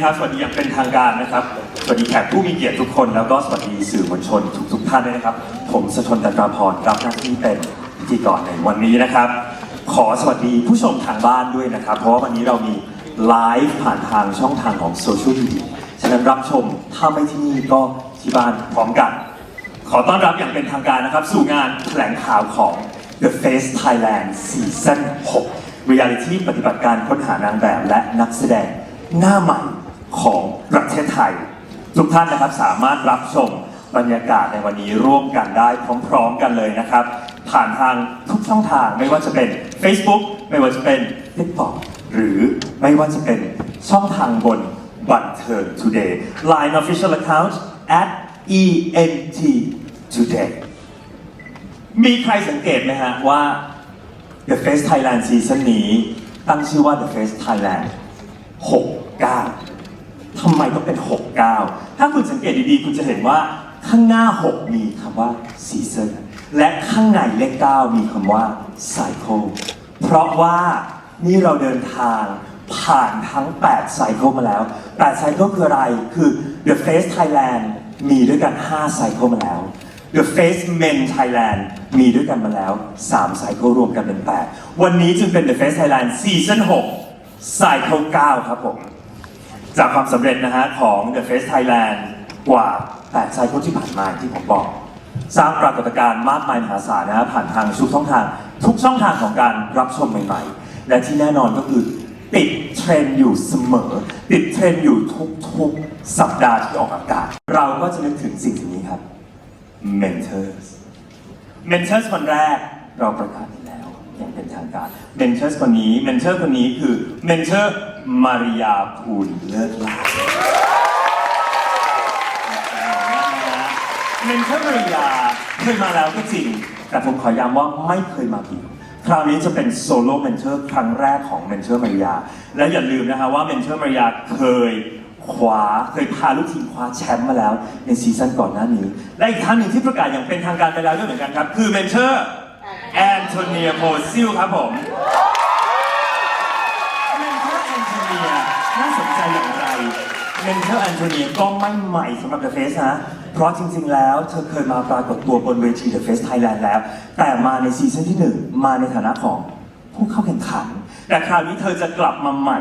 นะครับ สวัสดีอย่างเป็นทางการนะครับ สวัสดีแขกผู้มีเกียรติทุกคน แล้วก็สวัสดีสื่อมวลชนทุกๆท่านด้วยนะครับ ผมสชนตันตราพรรับหน้าที่เป็นพิธีกรในวันนี้นะครับ ขอสวัสดีผู้ชมทางบ้านด้วยนะครับ เพราะว่าวันนี้เรามีไลฟ์ผ่านทางช่องทางของโซเชียลมีเดีย ฉะนั้นรับชมถ้าไม่ที่นี่ก็ที่บ้านพร้อมกัน ขอต้อนรับอย่างเป็นทางการนะครับ สู่งานแถลงข่าวของ The Face Thailand Season 6 Reality ปฏิบัติการค้นหานางแบบและนักแสดงหน้าใหม่ ของประเทศไทย ทุกท่านนะครับสามารถรับชมบรรยากาศในวันนี้ร่วมกันได้พร้อมๆกันเลยนะครับ ผ่านทางทุกช่องทางไม่ว่าจะเป็น Facebook ไม่ว่าจะเป็น TikTok หรือไม่ว่าจะเป็นช่องทางบนบันเทิง Today Line Official Account at ENT Today มีใครสังเกตไหมฮะว่า The Face Thailand Season นี้ ตั้งชื่อว่า The Face Thailand 69 ทำไมต้องเป็น 69 ถ้าคุณสังเกตดีๆ คุณจะเห็นว่าข้างหน้า 6 มีคำว่า Season และข้างในเลข 9 มีคำว่า Cycle เพราะว่านี่เราเดินทางผ่านทั้ง8 Cycle มาแล้ว8 Cycle คืออะไร คือ The Face Thailand มีด้วยกัน5 Cycle มาแล้ว The Face Men Thailand มีด้วยกันมาแล้ว3 Cycle รวมกันเป็น 8 วันนี้จึงเป็น The Face Thailand Season 6 Cycle 9ครับผม จากความสำเร็จนะฮะของ The Face Thailand กว่า8 Cycle ที่ผ่านมาที่ผมบอก สร้างปรากฏการณ์มากมายมหาศาลนะฮะผ่านทางทุกช่องทาง ทุกช่องทางของการรับชมใหม่ๆ และที่แน่นอนก็คือติดเทรนด์อยู่เสมอ ติดเทรนด์อยู่ทุกๆ สัปดาห์ที่ออกอากาศ เราก็จะนึกถึงสิ่งนี้ครับ Mentors Mentors คนแรกเราประกาศ อย่างเป็นทางการ Mentors คนนี้ Mentor คนนี้คือ Mentor มาริยาภูลเลิศลาเมนเทอร์มาริยาเคยมาแล้วก็จริง แต่ผมขอย้ำว่าไม่เคยมาผิดคราวนี้จะเป็นโซโล่เมนเทอร์ครั้งแรกของเมนเทอร์มาริยา และอย่าลืมนะคะว่าเมนเทอร์มาริยาเคยคว้าเคยพาลูกทีมคว้าแชมป์มาแล้วในซีซั่นก่อนหน้านี้ และอีกท่านหนึ่งที่ประกาศอย่างเป็นทางการไปแล้วด้วยเหมือนกันครับ คือเมนเทอร์ แอนโทเนียโพซิลครับผมเมนเทอร์แอนโทเนียน่าสนใจอย่างไรเมนเทอร์แอนโทเนียก็ไม่ใหม่สำหรับ The Face นะ เพราะจริงๆแล้วเธอเคยมาปรากฏตัวบนเวที The Face Thailand แล้ว แต่มาในซีซั่นที่หนึ่งมาในฐานะของผู้เข้าแข่งขัน แต่คราวนี้เธอจะกลับมาใหม่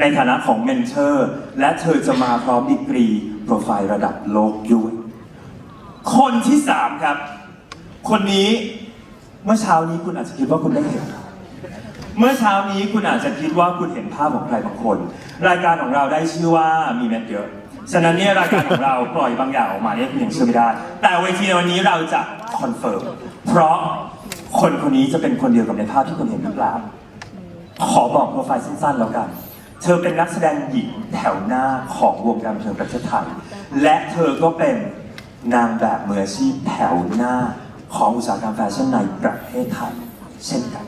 ในฐานะของเมนเทอร์ และเธอจะมาพร้อมดีกรี โปรไฟล์ระดับโลกด้วย คนที่สามครับ คนนี้ เมื่อเช้านี้คุณอาจจะคิดว่าคุณได้เห็น เมื่อเช้านี้คุณอาจจะคิดว่าคุณเห็นภาพของใครบางคน รายการของเราได้ชื่อว่ามีเม็ดเยอะฉะนั้นเนี่ยรายการของเราปล่อยบางอย่างออกมาเนี่ยคุณยังเชื่อไม่ได้ แต่เวทีในวันนี้เราจะคอนเฟิร์มเพราะคนคนนี้จะเป็นคนเดียวกับในภาพที่คุณเห็นหรือเปล่าขอบอกโปรไฟล์สั้นๆแล้วกัน เธอเป็นนักแสดงหญิงแถวหน้าของวงการบันเทิงประเทศไทย และเธอก็เป็นนางแบบมืออาชีพแถวหน้า ของอุตสาหกรรมแฟชั่นในประเทศไทย เช่นกัน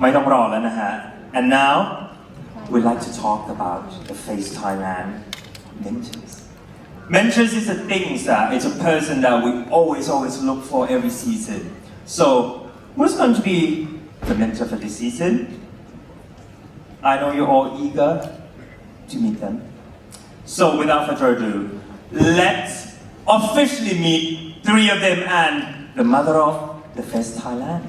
ไม่ต้องรอแล้วนะฮะ and now we'd like to talk about the Face Thailand mentors mentors is a thing that it's a person that we always always look for every season so who's going to be the mentor for this season I know you're all eager to meet them so without further ado let's officially meet three of them and the mother of the first Thailand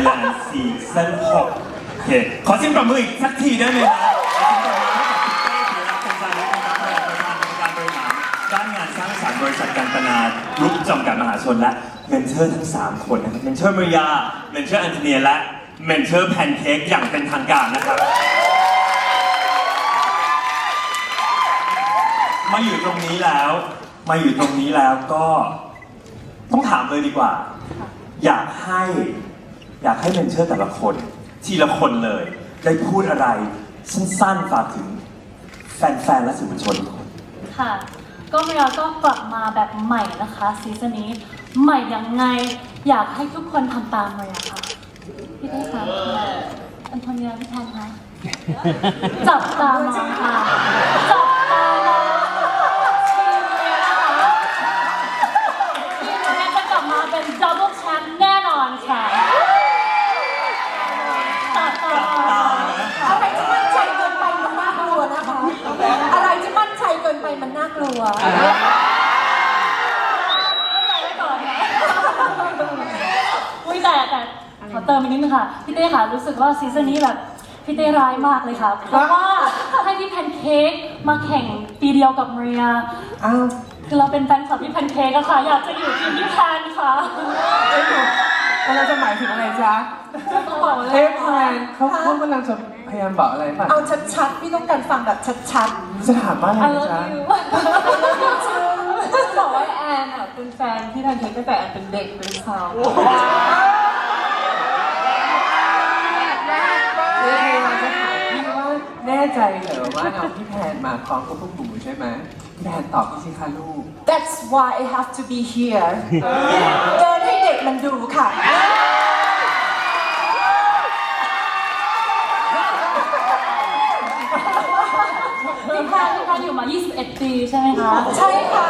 The Face Thailand Season 6โอเค ขอเสียงปรบมืออีกสักทีได้ไหมครับบมือให้กับคุณเต้ธีรพัฒน์เป็นการนะครับประธานกรรมการบริหารด้านงานสร้างสรรค์บริษัทการตนารุกจำกัดมหาชนและเมนเทอร์ทั้ง 3 คนนะครับ เมนเทอร์มาริยา เมนเทอร์แอนโทเนียและเมนเทอร์แพนเค้กอย่างเป็นทางการนะครับ มาอยู่ตรงนี้แล้ว มาอยู่ตรงนี้แล้วก็ต้องถามเลยดีกว่า อยากให้ อยากให้เมนเทอร์แต่ละคน ทีละคนเลย ได้พูดอะไร สั้นๆฝากถึง แฟนๆ และสื่อมวลชนทุกคน ค่ะ ก็เมียก็กลับมาแบบใหม่นะคะซีซั่นนี้ใหม่ยังไง อยากให้ทุกคนทำตามเลยอะค่ะพี่ได้ค่ะอันโทเนียพี่แทนคะจับตามองค่ะจับ กลัวไม่ไปไว้ก่อนนะอุ้ยแต่แต่ขอเติมอีกนิดนึงค่ะ พี่เต้ค่ะรู้สึกว่าซีซั่นนี้แบบพี่เต้ร้ายมากเลยค่ะเพราะว่าให้พี่แพนเค้กมาแข่งปีเดียวกับมาริยาอ้าวคือเราเป็นแฟนคลับพี่แพนเค้กอะค่ะ อยากจะอยู่ทีมพี่แพนค่ะเอ๊ะหนูเราจะหมายถึงอะไรจ๊ะบอกเลยเอ๊ะแพนเขาเขากำลังจะ พยายามบอกอะไรป่ะเอาชัดๆพี่ต้องการฟังแบบชัดจะถามว่าอะไร I นะ love จ๊ะ you บอกว่าแอนอะเป็นแฟนที่แพนเค้กตั้งแต่แอนเป็นเด็กเป็นสาวเอ๊ะเราจะถามพี่ว่าแน่ใจเหรอว่าเอาพี่แพนมาพร้อมกับพวกหนูใช่ไหมพี่แพนตอบพี่สิคะลูก ๆ That's why I have to be here เดินให้เด็กมันดูค่ะ พี่แพนพี่แพน อยู่มา 21 ปีใช่ไหมคะ ใช่ค่ะ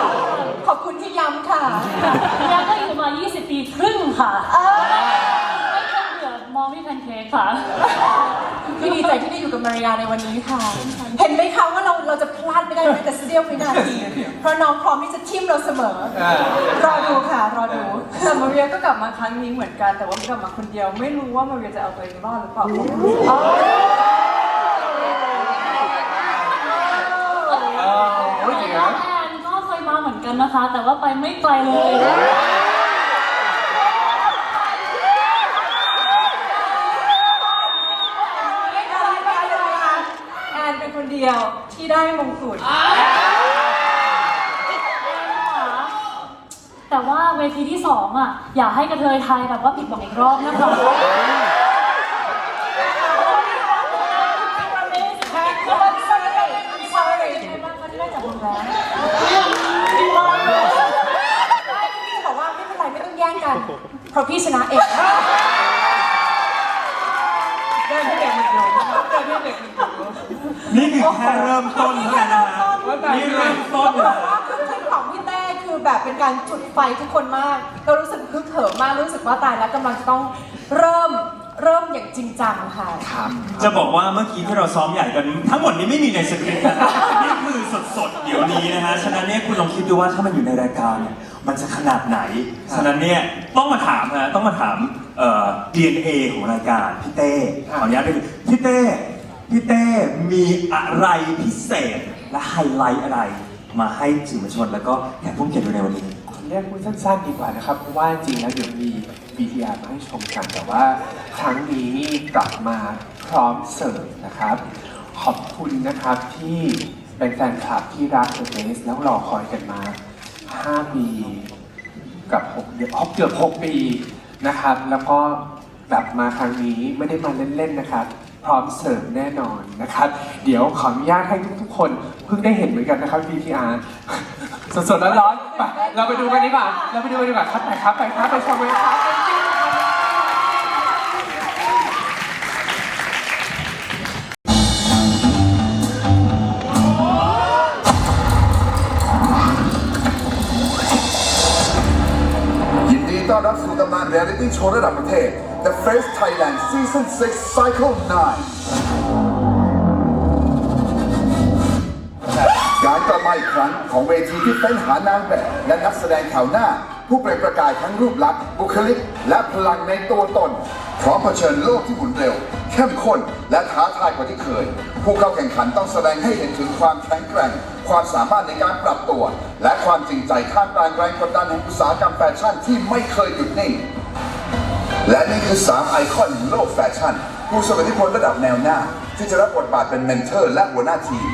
ขอบคุณที่ย้ำค่ะพี่แพนก็อยู่มา 20 ปีครึ่งค่ะเออไม่เคยเบื่อมองพี่แพนเค้กค่ะ พี่ดีใจที่ได้อยู่กับมาริยาในวันนี้ค่ะ เห็นไหมคะว่าเราเราจะพลาดไม่ได้แม้แต่เสี้ยววินาที เพราะน้องพร้อมที่จะทิมเราเสมอ รอดูค่ะ รอดู แต่มาเรียก็กลับมาครั้งนี้เหมือนกัน แต่ว่ากลับมาคนเดียว ไม่รู้ว่ามาเรียจะเอาตัวเองรอดหรือเปล่า โอ้ยเดี๋ยว แอนก็เคยมาเหมือน กันนะคะ แต่ว่าไปไม่ไกลเลยไม่เป็นไม่เป็นไรค่ะแอนเป็นคนเดียวที่ได้มงกุฎแต่ว่าเวทีที่สองอะ อย่าให้กระเทยไทยแบบว่าผิดหวังอีกรอบนะคะ มันได้จากมึงแล้วพี่จะบอกว่าไม่เป็นไรไม่ต้องแย่งกัน เพราะพี่ชนะเองได้พี่เด็กมันอยู่ได้พี่เด็กมันอยู่นี่คือแค่เริ่มต้นเท่านั้นนะฮะนี่เริ่มต้นบนะอกว่าคือคลิปของพี่เต้คือแบบเป็นการจุดไฟทุกคนมาก เรารู้สึกฮึกเหิมมากรู้สึกว่าตายแล้วกำลังจะต้องเริ่ม เริ่มอย่างจริงจังค่ะ ครับจะบอกว่าเมื่อกี้ที่เราซ้อมใหญ่กันทั้งหมดนี้ไม่มีในสคริปต์นะนี่คือสดๆ เดี๋ยวนี้นะฮะ ฉะนั้นเนี่ยคุณลองคิดดูว่าถ้ามันอยู่ในรายการเนี่ยมันจะขนาดไหน ฉะนั้นเนี่ยต้องมาถามนะต้องมาถามเอ่อ DNA ของรายการพี่เต้ขออนุญาตด้วยพี่เต้พี่เต้มีอะไรพิเศษและไฮไลท์อะไร มาให้สื่อมวลชน แล้วก็แขกผู้มีเกียรติดูในวันนี้ เรียกพูดสั้นๆดีกว่านะครับ เพราะว่าจริงแล้วเดี๋ยวมี VTR มาให้ชมกัน แต่ว่าครั้งนี้นี่กลับมาพร้อมเสิร์ฟนะครับ ขอบคุณนะครับที่เป็นแฟนคลับที่รัก The Base แล้วรอคอยกันมา 5 ปี กับ6เดือนเกือบ 6 ปีนะครับ แล้วก็กลับมาครั้งนี้ไม่ได้มาเล่นๆนะครับ พร้อมเสิร์ฟแน่นอนนะครับ เดี๋ยวขออนุญาตให้ทุกๆคนเพิ่งได้เห็นเหมือนกันนะครับ VTR สดๆร้อนๆไปเราไปดูกันดีกว่า เราไปดูกันดีกว่าครับไปครับไปครับไปชมเลยครับยินดีต้อนรับสู่ตำนานเรียลิตี้โชว์ระดับประเทศ The Face Thailand Season 6 Cycle 9 การกลับมาอีกครั้งของเวทีที่เป็นหานางแบบและนักแสดงแถวหน้า ผู้เปล่งประกายทั้งรูปลักษณ์บุคลิก และพลังในตัวตนพร้อมเผชิญโลกที่หมุนเร็ว เข้มข้นและท้าทายกว่าที่เคย ผู้เข้าแข่งขันต้องแสดงให้เห็นถึงความแข็งแกร่ง ความสามารถในการปรับตัว และความจริงใจท่ามกลางแรงกดดันแห่งอุตสาหกรรมแฟชั่นที่ไม่เคยหยุดนิ่งและนี่คือ 3 ไอคอนโลกแฟชั่นผู้ทรงอิทธิพลระดับแนวหน้า ที่จะรับบทบาทเป็นเมนเทอร์และหัวหน้าทีม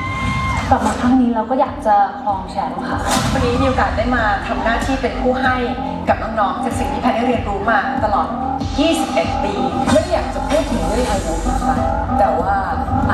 กลับมาครั้งนี้เราก็อยากจะครองแชมป์ค่ะ วันนี้มีโอกาสได้มาทำหน้าที่เป็นผู้ให้กับน้องๆจากสิ่งที่แพนได้เรียนรู้มาตลอด 21 ปี ไม่ได้อยากจะพูดถึงเรื่องอายุนะคะแต่ว่า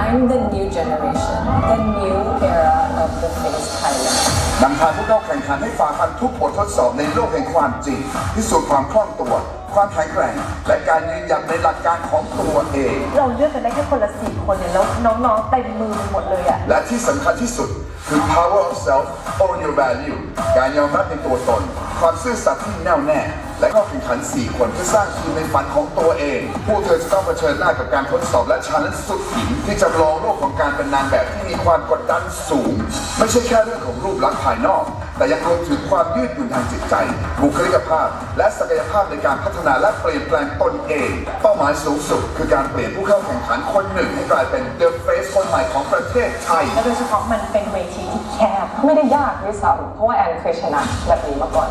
I'm the new generation the new era of the face Thailand นำทางผู้เข้าแข่งขันให้ฝ่าฟันทุกบททดสอบในโลกแห่งความจริงพิสูจน์ความคล่องตัว ความแข็งแกร่งและการยืนหยัดในหลักการของตัวเอง เราเลือกกันได้แค่คนละสี่คนเนี่ยแล้วน้องๆเต็มมือไปหมดเลยอะและที่สำคัญที่สุดคือ power of self own your value การยอมรับในตัวตน ความซื่อสัตย์ที่แน่วแน่ และก็แข่งขัน 4 คนเพื่อสร้างทีมในฝันของตัวเอง พวกเธอจะต้องเผชิญหน้ากับการทดสอบและชาเลนจ์สุดหินที่จำลองโลกของการเป็นนางแบบที่มีความกดดันสูง ไม่ใช่แค่เรื่องของรูปลักษณ์ภายนอก แต่ยังรวมถึงความยืดหยุ่นทางจิตใจ บุคลิกภาพ และศักยภาพในการพัฒนาและเปลี่ยนแปลงตนเอง เป้าหมายสูงสุด คือการเปลี่ยนผู้เข้าแข่งขันคนหนึ่งให้กลายเป็น The Face คนใหม่ของประเทศไทย และโดยเฉพาะมันเป็นเวทีที่แคบไม่ได้ยากด้วยซ้ำเพราะว่าแอนเคยชนะแบบนี้มาก่อน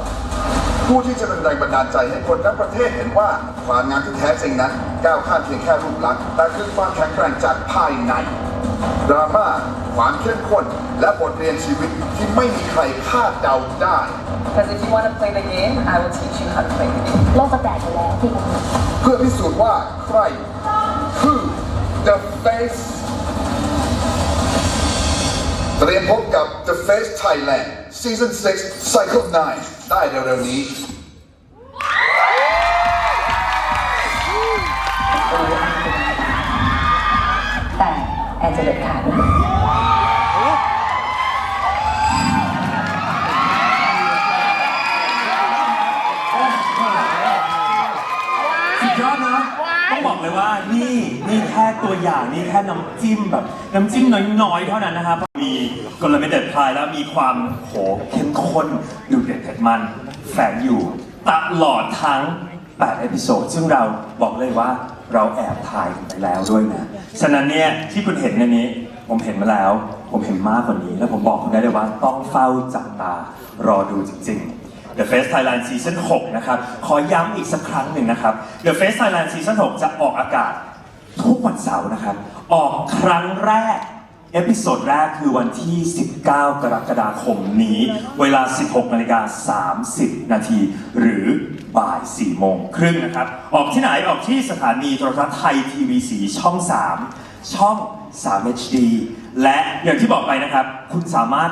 ผู้ที่จะเป็นแรงบันดาลใจให้คนทั้งประเทศเห็นว่าความงามที่แท้จริงนั้นก้าวข้ามเพียงแค่รูปลักษณ์แต่คือความแข็งแกร่งจากภายใน ดราม่าความเข้มข้นและบทเรียนชีวิตที่ไม่มีใครคาดเดาได้ because if you want to play the game I will teach you how to play the game โลกจะแตกไปแล้วที่ เพื่อพิสูจน์ว่าใครคือ The Face เตรียมพบกับ The Face Thailand Season 6 Cycle 9 ได้เร็วๆนี้ เด็ดขาดนะสุดยอดนะ ต้องบอกเลยว่านี่นี่แค่ตัวอย่างนี่แค่น้ำจิ้มแบบ น้ำจิ้มน้อยๆ เท่านั้นนะครับ มีกลเม็ดเด็ดพายแล้วมีความโหเข้มข้นดูเด็ดเผ็ดมันแฝงอยู่ตลอดทั้ง8เอพิโซดซึ่งเราบอกเลยว่า เราแอบถ่ายกันไปแล้วด้วยนะ ฉะนั้นเนี่ยที่คุณเห็นในนี้ ผมเห็นมาแล้ว ผมเห็นมากกว่านี้ แล้วผมบอกคุณได้เลยว่าต้องเฝ้าจับตารอดูจริง ๆ The Face Thailand Season 6 นะครับ ขอย้ำอีกสักครั้งหนึ่งนะครับ The Face Thailand Season 6 จะออกอากาศทุกวันเสาร์นะครับ ออกครั้งแรก เอพิโซดแรกคือวันที่ 19 กรกฎาคมนี้ เวลา 16นาฬิกา30 นาที หรือบ่าย 4 โมงครึ่งนะครับ ออกที่ไหนออกที่สถานีโทรทัศน์ไทยทีวีสีช่อง 3 ช่อง 3 HD และอย่างที่บอกไปนะครับ คุณสามารถ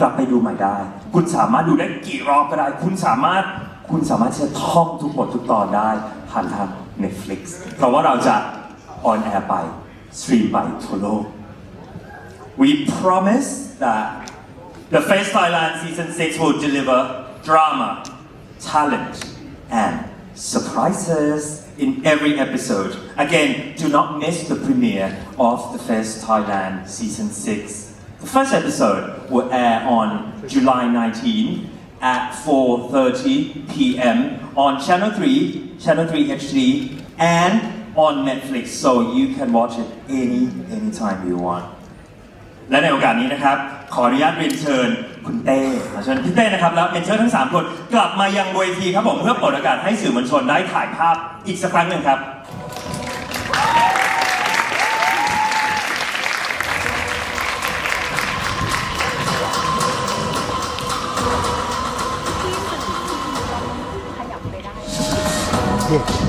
กลับไปดูใหม่ได้ คุณสามารถดูได้กี่รอบก็ได้ คุณสามารถคุณสามารถจะท่องทุกบททุกตอนได้ผ่านทาง Netflix เพราะว่าเราจะออนแอร์ไปสตรีมไปทั่วโลก We promise that the Face Thailand Season 6 will deliver drama, talent, and surprises in every episode. Again, do not miss the premiere of the Face Thailand Season 6. The first episode will air on July 19 at 4.30 p.m. on Channel 3, Channel 3 HD, and on Netflix, so you can watch it any anytime you want. และในโอกาสนี้นะครับ ขออนุญาตเรียนเชิญคุณเต้ขอเชิญพี่เต้นะครับแล้วเรียนเชิญทั้ง 3 คนกลับมายังเวทีครับผมเพื่อเปิดโอกาสให้สื่อมวลชนได้ถ่ายภาพอีกสักครั้งหนึ่งครับและ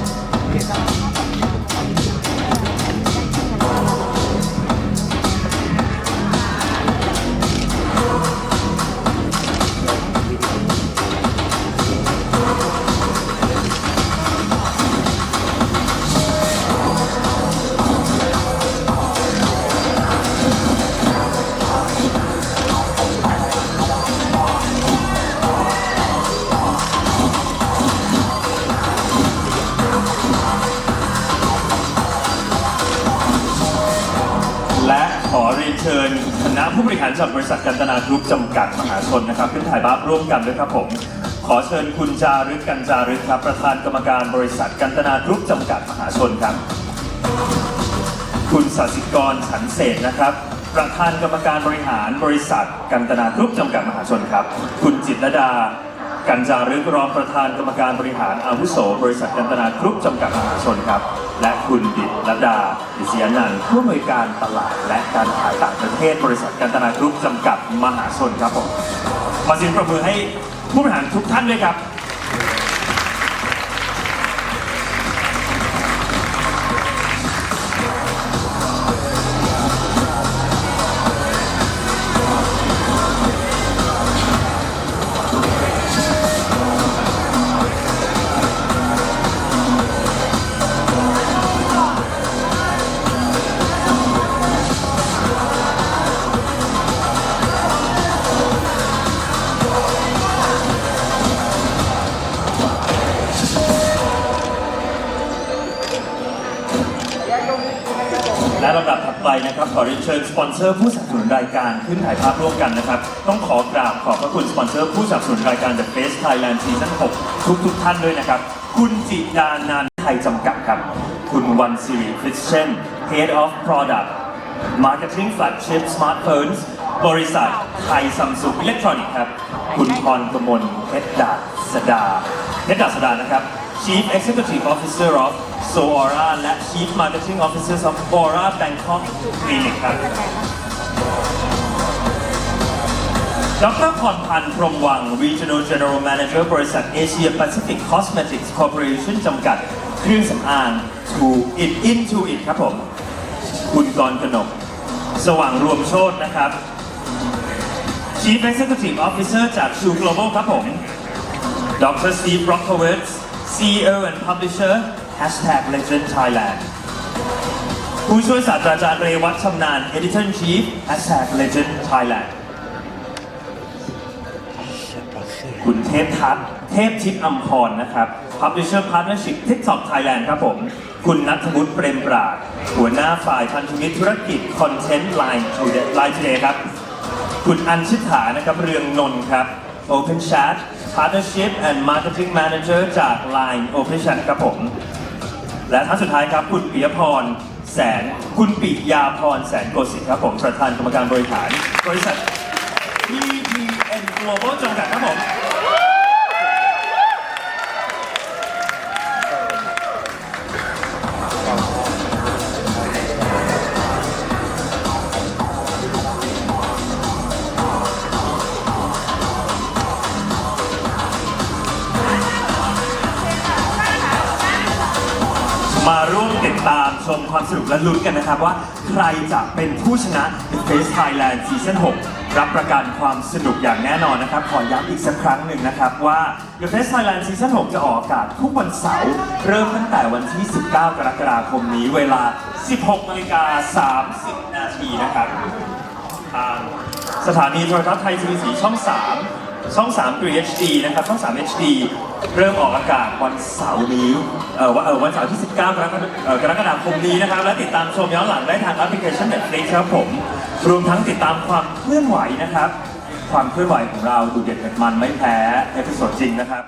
ร่วมกันด้วยครับผม ขอเชิญคุณจารึกกันจารึกครับ ประธานกรรมการบริษัทกันตนากรุ๊ปจำกัดมหาชนครับ คุณสสิกรฉันเศษนะครับ ประธานกรรมการบริหารบริษัท กันตนากรุ๊ปจำกัดมหาชนครับ คุณจิตรดากันจารึกรองประธานกรรมการบริหารอาวุโส บริษัทกันตนากรุ๊ปจำกัดมหาชนครับ และคุณดิตรดาดิศยานันท์ผู้อำนวยการตลาดและการขายต่างประเทศบริษัทกันตนากรุ๊ปจำกัดมหาชนครับผม ขอเสียงปรบมือให้ผู้บริหารทุกท่านด้วยครับ นะครับขอเรียนเชิญสปอนเซอร์ผู้สนับสนุนรายการขึ้นถ่ายภาพร่วมกันนะครับ ต้องขอกราบขอบพระคุณสปอนเซอร์ผู้สนับสนุนรายการ The Face Thailand Season 6ทุกทุกท่านด้วยนะครับ คุณจิดานันท์ไทยจำกัดครับ คุณวันสิริคริสเชน Head of Product Marketing Flagship Smartphones บริษัทไทยซัมซุงอิเล็กทรอนิกส์ครับ คุณพรกมลเพชรดาสดาเพชรดาสดานะครับ Chief Executive Officer of Soora และ Chief Marketing Officer of Bora Bangkok Clinic ครับดรพรพันธ์พรมวัง Regional General Manager บริษัท Asia Pacific Cosmetics Corporation จำกัด เครื่องสำอาง To It Into It ครับผม คุณกรกนก สว่างรวมโชตนะครับ Chief Executive Officer จาก True Global ครับผม Dr. Steve Rockowitz CEO and Publisher Hashtag Legend Thailand ผู้ช่วยศาสตราจารย์เรวัตชำนาญ Editor in Chief Hashtag Legend Thailand คุณเทพทัศน์เทพชิดอัมพรนะครับ Publisher Partnership TikTok Thailand ครับผม คุณนัทวุฒิเปรมปราดหัวหน้าฝ่ายพันธมิตรธุรกิจ Content Line Today Line Today ครับ คุณอัญชิฐานะครับ เรืองนนท์ครับ Open Chat Partnership and Marketing Manager จาก Line Open Chat ครับผม และท่านสุดท้ายครับคุณปิยพรแสนคุณปิยาพรแสนโกศิครับผมประธานกรรมการบริหารบริษัท PPN Global จำกัดครับผม ติดตามชมความสนุกและลุ้นกันนะครับว่าใครจะเป็นผู้ชนะ The Face Thailand Season 6 รับประกันความสนุกอย่างแน่นอนนะครับ ขอย้ำอีกสักครั้งหนึ่งนะครับว่า The Face Thailand Season 6 จะออกอากาศทุกวันเสาร์เริ่มตั้งแต่วันที่ 19 กรกฎาคมนี้เวลา 16นาฬิกา30 นาทีนะครับทางสถานีโทรทัศน์ไทยทีวีสีช่อง 3 ช่อง3 3 HD นะครับช่อง3 HD เริ่มออกอากาศวันเสาร์นี้เอ่อวันเอ่อวันเสาร์ที่ 19 กรกฎาเอ่อกรกฎาคมนี้นะครับ และติดตามชมย้อนหลังได้ทางแอปพลิเคชัน Netflix ครับผม รวมทั้งติดตามความเคลื่อนไหวนะครับ ความเคลื่อนไหวของเราดูเด็ดเผ็ดมันไม่แพ้เอพิโซดจริงนะครับ